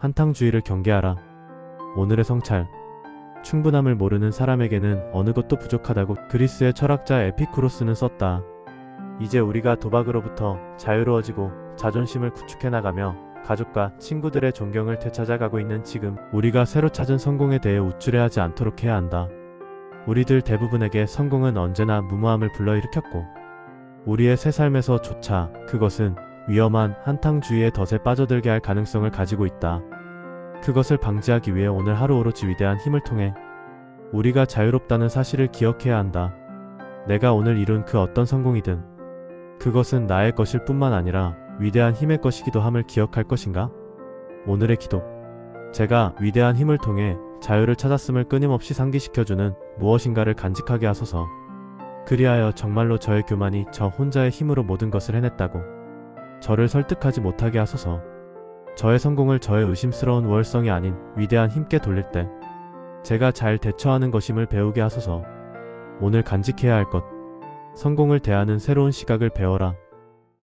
한탕주의를 경계하라. 오늘의 성찰. 충분함을 모르는 사람에게는 어느 것도 부족하다고 그리스의 철학자 에피쿠로스는 썼다. 이제 우리가 도박으로부터 자유로워지고 자존심을 구축해 나가며 가족과 친구들의 존경을 되찾아가고 있는 지금 우리가 새로 찾은 성공에 대해 우쭐해하지 않도록 해야 한다. 우리들 대부분에게 성공은 언제나 무모함을 불러일으켰고 우리의 새 삶에서조차 그것은 위험한 한탕주의의 덫에 빠져들게 할 가능성을 가지고 있다. 그것을 방지하기 위해 오늘 하루 오로지 위대한 힘을 통해 우리가 자유롭다는 사실을 기억해야 한다. 내가 오늘 이룬 그 어떤 성공이든 그것은 나의 것일 뿐만 아니라 위대한 힘의 것이기도 함을 기억할 것인가? 오늘의 기도. 제가 위대한 힘을 통해 자유를 찾았음을 끊임없이 상기시켜주는 무엇인가를 간직하게 하소서. 그리하여 정말로 저의 교만이 저 혼자의 힘으로 모든 것을 해냈다고 저를 설득하지 못하게 하소서. 저의 성공을 저의 의심스러운 우월성이 아닌 위대한 힘께 돌릴 때 제가 잘 대처하는 것임을 배우게 하소서. 오늘 간직해야 할 것. 성공을 대하는 새로운 시각을 배워라.